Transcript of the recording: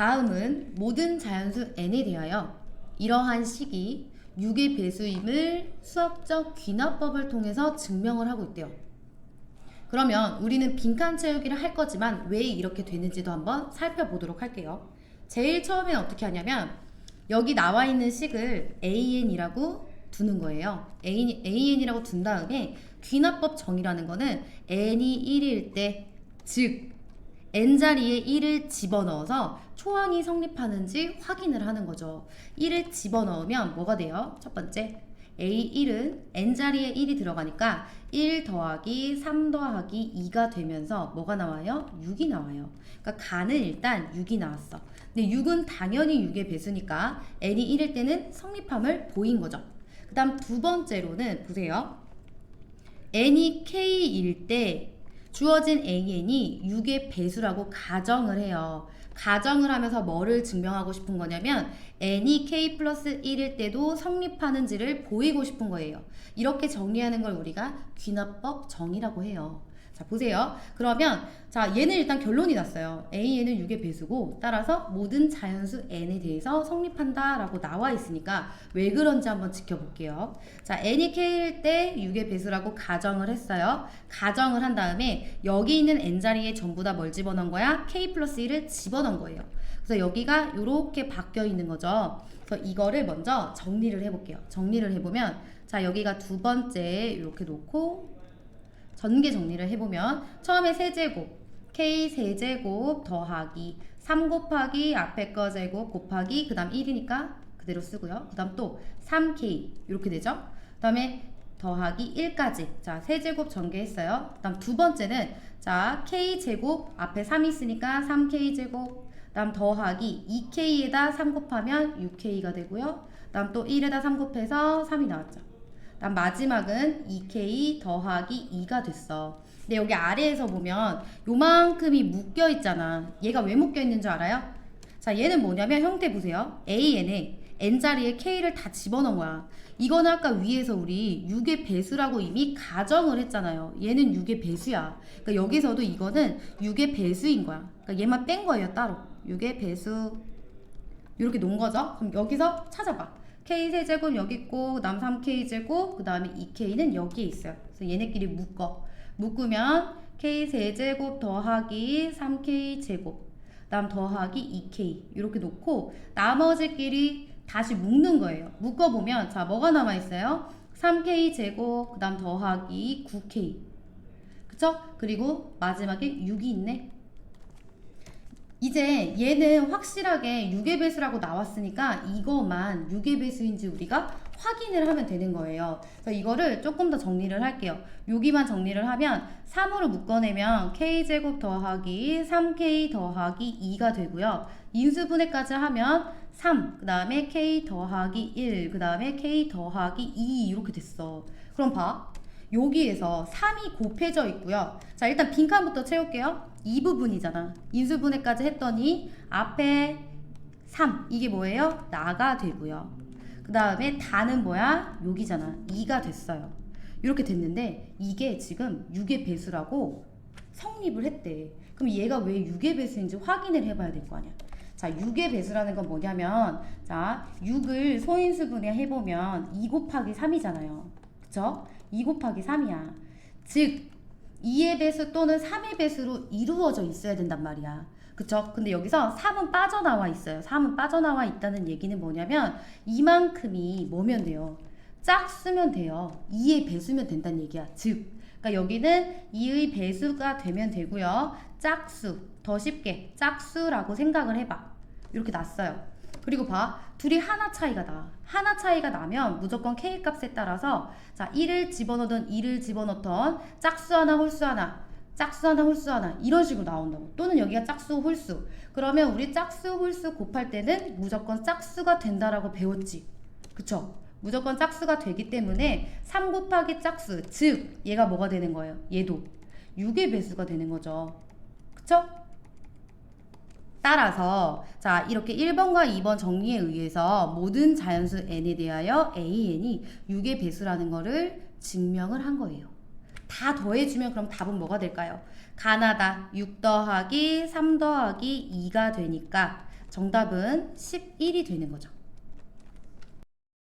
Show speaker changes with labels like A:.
A: 다음은 모든 자연수 n에 대하여 이러한 식이 6의 배수임을 수학적 귀납법을 통해서 증명을 하고 있대요. 그러면 우리는 빈칸 채우기를 할 거지만 왜 이렇게 되는지도 한번 살펴보도록 할게요. 제일 처음에 어떻게 하냐면 여기 나와 있는 식을 an이라고 두는 거예요. an, an이라고 둔 다음에 귀납법 정의라는 거는 n이 1일 때, 즉 n 자리에 1을 집어넣어서 초항이 성립하는지 확인을 하는 거죠. 1을 집어넣으면 뭐가 돼요? 첫 번째, A1은 n 자리에 1이 들어가니까 1 더하기 3 더하기 2가 되면서 뭐가 나와요? 6이 나와요. 그러니까 가는 일단 6이 나왔어. 근데 6은 당연히 6의 배수니까 n이 1일 때는 성립함을 보인 거죠. 그 다음 두 번째로는 보세요. n이 k일 때 주어진 an이 6의 배수라고 가정을 해요. 가정을 하면서 뭐를 증명하고 싶은 거냐면 n이 k 플러스 1일 때도 성립하는지를 보이고 싶은 거예요. 이렇게 정리하는 걸 우리가 귀납법 정의라고 해요. 자 보세요. 그러면 자 얘는 일단 결론이 났어요. AN은 6의 배수고 따라서 모든 자연수 n에 대해서 성립한다 라고 나와 있으니까 왜 그런지 한번 지켜볼게요. 자 n이 k일 때 6의 배수라고 가정을 했어요. 가정을 한 다음에 여기 있는 n 자리에 전부 다 뭘 집어넣은 거야? k 플러스 1을 집어넣은 거예요. 그래서 여기가 이렇게 바뀌어 있는 거죠. 그래서 이거를 먼저 정리를 해볼게요. 정리를 해보면 자 여기가 두 번째 이렇게 놓고 전개 정리를 해보면 처음에 세제곱 k 세제곱 더하기 3 곱하기 앞에 거 제곱 곱하기 그 다음 1이니까 그대로 쓰고요. 그 다음 또 3k 이렇게 되죠. 그 다음에 더하기 1까지 자 세제곱 전개했어요. 그 다음 두 번째는 자 k 제곱 앞에 3이 있으니까 3k 제곱 그 다음 더하기 2k에다 3 곱하면 6k가 되고요. 그 다음 또 1에다 3 곱해서 3이 나왔죠. 그다음 마지막은 2k 더하기 2가 됐어. 근데 여기 아래에서 보면 요만큼이 묶여 있잖아. 얘가 왜 묶여 있는 줄 알아요? 자, 얘는 뭐냐면 형태 보세요. an에 n 자리에 k를 다 집어넣은 거야. 이거는 아까 위에서 우리 6의 배수라고 이미 가정을 했잖아요. 얘는 6의 배수야. 그러니까 여기서도 이거는 6의 배수인 거야. 그러니까 얘만 뺀 거예요, 따로. 6의 배수 이렇게 놓은 거죠. 그럼 여기서 찾아봐. K 세제곱 여기 있고 그다음 3k 제곱 그다음에 2k는 여기에 있어요. 그래서 얘네끼리 묶어. 묶으면 k 세제곱 더하기 3k 제곱 그다음 더하기 2k 이렇게 놓고 나머지끼리 다시 묶는 거예요. 묶어 보면 자 뭐가 남아 있어요? 3k 제곱 그다음 더하기 9k 그쵸? 그리고 마지막에 6이 있네. 이제 얘는 확실하게 6의 배수라고 나왔으니까 이거만 6의 배수인지 우리가 확인을 하면 되는 거예요. 그래서 이거를 조금 더 정리를 할게요. 여기만 정리를 하면 3으로 묶어내면 k제곱 더하기 3k 더하기 2가 되고요. 인수분해까지 하면 3, 그 다음에 k 더하기 1, 그 다음에 k 더하기 2 이렇게 됐어. 그럼 봐. 여기에서 3이 곱해져 있고요. 자, 일단 빈칸부터 채울게요. 이 부분이잖아. 인수분해까지 했더니 앞에 3 이게 뭐예요? 나가 되고요. 그 다음에 다는 뭐야? 여기잖아. 2가 됐어요. 이렇게 됐는데 이게 지금 6의 배수라고 성립을 했대. 그럼 얘가 왜 6의 배수인지 확인을 해봐야 될 거 아니야. 자, 6의 배수라는 건 뭐냐면 자, 6을 소인수분해 해보면 2 곱하기 3이잖아요. 그쵸? 2 곱하기 3이야. 즉 2의 배수 또는 3의 배수로 이루어져 있어야 된단 말이야. 그쵸? 근데 여기서 3은 빠져나와 있어요. 3은 빠져나와 있다는 얘기는 뭐냐면 이만큼이 뭐면 돼요? 짝수면 돼요. 2의 배수면 된다는 얘기야. 즉, 그러니까 여기는 2의 배수가 되면 되고요. 짝수, 더 쉽게 짝수라고 생각을 해봐. 이렇게 났어요. 그리고 봐. 둘이 하나 차이가 나. 하나 차이가 나면 무조건 k 값에 따라서 자 1을 집어넣든 2를 집어넣던 짝수 하나 홀수 하나 짝수 하나 홀수 하나 이런 식으로 나온다고 또는 여기가 짝수 홀수 그러면 우리 짝수 홀수 곱할 때는 무조건 짝수가 된다라고 배웠지 그쵸? 무조건 짝수가 되기 때문에 3 곱하기 짝수 즉 얘가 뭐가 되는 거예요? 얘도 6의 배수가 되는 거죠 그쵸? 따라서 자 이렇게 1번과 2번 정리에 의해서 모든 자연수 n에 대하여 an이 6의 배수라는 거를 증명을 한 거예요. 다 더해주면 그럼 답은 뭐가 될까요? 가나다 6 더하기 3 더하기 2가 되니까 정답은 11이 되는 거죠.